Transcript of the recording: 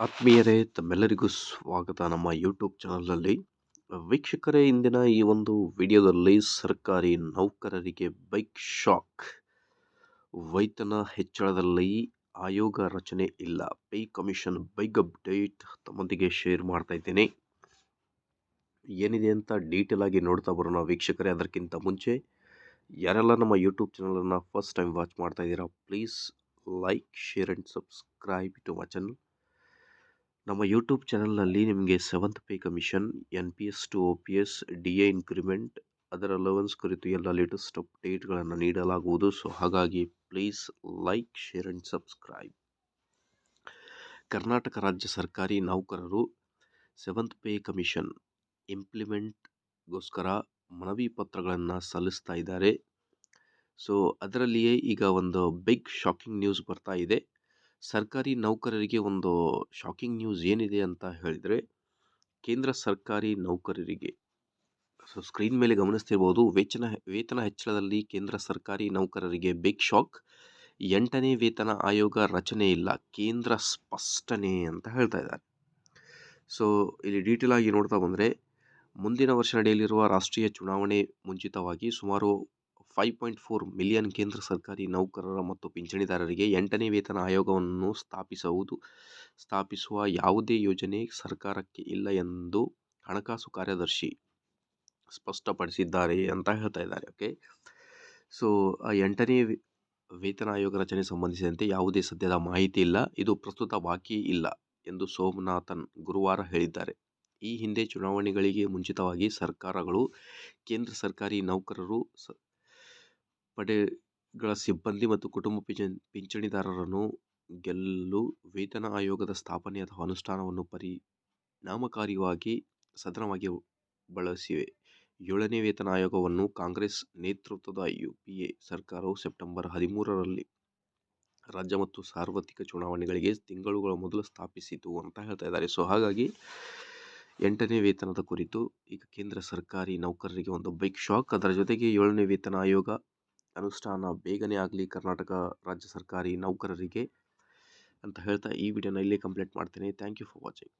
ಆತ್ಮೀಯರೇ, ತಮ್ಮೆಲ್ಲರಿಗೂ ಸ್ವಾಗತ. ನಮ್ಮ ಯೂಟ್ಯೂಬ್ ಚಾನಲ್ನಲ್ಲಿ ವೀಕ್ಷಕರೇ, ಇಂದಿನ ಈ ಒಂದು ವಿಡಿಯೋದಲ್ಲಿ ಸರ್ಕಾರಿ ನೌಕರರಿಗೆ ಬೈಕ್ ಶಾಕ್ ವೈತನ ಹೆಚ್ಚಳದಲ್ಲಿ ಆಯೋಗ ರಚನೆ ಇಲ್ಲ. ಪೇ ಕಮಿಷನ್ ಬೈಕ್ ಅಪ್ಡೇಟ್ ತಮ್ಮೊಂದಿಗೆ ಶೇರ್ ಮಾಡ್ತಾ ಇದ್ದೇನೆ. ಏನಿದೆ ಅಂತ ಡೀಟೇಲ್ ಆಗಿ ನೋಡ್ತಾ ಬರೋಣ ವೀಕ್ಷಕರೇ. ಅದಕ್ಕಿಂತ ಮುಂಚೆ, ಯಾರೆಲ್ಲ ನಮ್ಮ ಯೂಟ್ಯೂಬ್ ಚಾನಲನ್ನು ಫಸ್ಟ್ ಟೈಮ್ ವಾಚ್ ಮಾಡ್ತಾ ಇದ್ದೀರಾ please like share and subscribe to my channel ನಮ್ಮ ಯೂಟ್ಯೂಬ್ ಚಾನಲ್ನಲ್ಲಿ ನಿಮಗೆ seventh pay commission N P S to O P S D A increment ಅದರ ಅಲವೆನ್ಸ್ ಕುರಿತು ಎಲ್ಲ ಲೇಟೆಸ್ಟ್ ಅಪ್ಡೇಟ್ಗಳನ್ನು ನೀಡಲಾಗುವುದು. ಸೊ ಹಾಗಾಗಿ please like share and subscribe Karnataka ರಾಜ್ಯ ಸರ್ಕಾರಿ ನೌಕರರು ಸೆವೆಂತ್ ಪೇ ಕಮಿಷನ್ ಇಂಪ್ಲಿಮೆಂಟ್ಗೋಸ್ಕರ ಮನವಿ ಪತ್ರಗಳನ್ನು ಸಲ್ಲಿಸ್ತಾ ಇದ್ದಾರೆ. ಸೊ ಅದರಲ್ಲಿಯೇ ಈಗ ಒಂದು ಬಿಗ್ ಶಾಕಿಂಗ್ ನ್ಯೂಸ್ ಬರ್ತಾ ಇದೆ. ಸರ್ಕಾರಿ ನೌಕರರಿಗೆ ಒಂದು ಶಾಕಿಂಗ್ ನ್ಯೂಸ್ ಏನಿದೆ ಅಂತ ಹೇಳಿದರೆ, ಕೇಂದ್ರ ಸರ್ಕಾರಿ ನೌಕರರಿಗೆ. ಸೊ ಸ್ಕ್ರೀನ್ ಮೇಲೆ ಗಮನಿಸ್ತಿರ್ಬೋದು ವೇತನ ವೇತನ ಹೆಚ್ಚಳದಲ್ಲಿ ಕೇಂದ್ರ ಸರ್ಕಾರಿ ನೌಕರರಿಗೆ ಬಿಗ್ ಶಾಕ್ ಎಂಟನೇ ವೇತನ ಆಯೋಗ ರಚನೆ ಇಲ್ಲ, ಕೇಂದ್ರ ಸ್ಪಷ್ಟನೆ ಅಂತ ಹೇಳ್ತಾ ಇದ್ದಾರೆ. ಸೊ, ಇಲ್ಲಿ ಡೀಟೇಲ್ ಆಗಿ ನೋಡ್ತಾ ಬಂದರೆ, ಮುಂದಿನ ವರ್ಷ ನಡೆಯಲಿರುವ ರಾಷ್ಟ್ರೀಯ ಚುನಾವಣೆ ಮುಂಚಿತವಾಗಿ ಸುಮಾರು ಫೈವ್ ಪಾಯಿಂಟ್ ಫೋರ್ ಮಿಲಿಯನ್ ಕೇಂದ್ರ ಸರ್ಕಾರಿ ನೌಕರರ ಮತ್ತು ಪಿಂಚಣಿದಾರರಿಗೆ ಎಂಟನೇ ವೇತನ ಆಯೋಗವನ್ನು ಸ್ಥಾಪಿಸುವುದು ಸ್ಥಾಪಿಸುವ ಯಾವುದೇ ಯೋಜನೆ ಸರ್ಕಾರಕ್ಕೆ ಇಲ್ಲ ಎಂದು ಹಣಕಾಸು ಕಾರ್ಯದರ್ಶಿ ಸ್ಪಷ್ಟಪಡಿಸಿದ್ದಾರೆ ಅಂತ ಹೇಳ್ತಾ ಇದ್ದಾರೆ ಓಕೆ ಸೊ ಆ ಎಂಟನೇ ವೇತನ ಆಯೋಗ ರಚನೆ ಸಂಬಂಧಿಸಿದಂತೆ ಯಾವುದೇ ಸದ್ಯದ ಮಾಹಿತಿ ಇಲ್ಲ. ಇದು ಪ್ರಸ್ತುತ ಬಾಕಿ ಇಲ್ಲ ಎಂದು ಸೋಮನಾಥನ್ ಗುರುವಾರ ಹೇಳಿದ್ದಾರೆ. ಈ ಹಿಂದೆ ಚುನಾವಣೆಗಳಿಗೆ ಮುಂಚಿತವಾಗಿ ಸರ್ಕಾರಗಳು ಕೇಂದ್ರ ಸರ್ಕಾರಿ ನೌಕರರು ಪಡೆಗಳ ಸಿಬ್ಬಂದಿ ಮತ್ತು ಕುಟುಂಬ ಪಿಂಚಣಿ ಪಿಂಚಣಿದಾರರನ್ನು ಗೆಲ್ಲಲು ವೇತನ ಆಯೋಗದ ಸ್ಥಾಪನೆ ಅಥವಾ ಅನುಷ್ಠಾನವನ್ನು ಪರಿಣಾಮಕಾರಿಯಾಗಿ ಸದನವಾಗಿ ಬಳಸಿವೆ. ಏಳನೇ ವೇತನ ಆಯೋಗವನ್ನು ಕಾಂಗ್ರೆಸ್ ನೇತೃತ್ವದ ಯು ಪಿ ಎ ಸರ್ಕಾರವು ಸೆಪ್ಟೆಂಬರ್ ಹದಿಮೂರರಲ್ಲಿ ರಾಜ್ಯ ಮತ್ತು ಸಾರ್ವತ್ರಿಕ ಚುನಾವಣೆಗಳಿಗೆ ತಿಂಗಳುಗಳ ಮೊದಲು ಸ್ಥಾಪಿಸಿತು ಅಂತ ಹೇಳ್ತಾ ಇದ್ದಾರೆ. ಸೊ ಹಾಗಾಗಿ ಎಂಟನೇ ವೇತನದ ಕುರಿತು ಈಗ ಕೇಂದ್ರ ಸರ್ಕಾರಿ ನೌಕರರಿಗೆ ಒಂದು ಬೈಕ್ ಶಾಕ್ ಅದರ ಜೊತೆಗೆ ಏಳನೇ ವೇತನ ಆಯೋಗ ಅನುಷ್ಠಾನ ಬೇಗನೆ ಆಗಲಿ ಕರ್ನಾಟಕ ರಾಜ್ಯ ಸರ್ಕಾರಿ ನೌಕರರಿಗೆ ಅಂತ ಹೇಳ್ತಾ ಈ ವಿಡಿಯೋನ ಇಲ್ಲೇ ಕಂಪ್ಲೀಟ್ ಮಾಡ್ತೀನಿ. Thank you for watching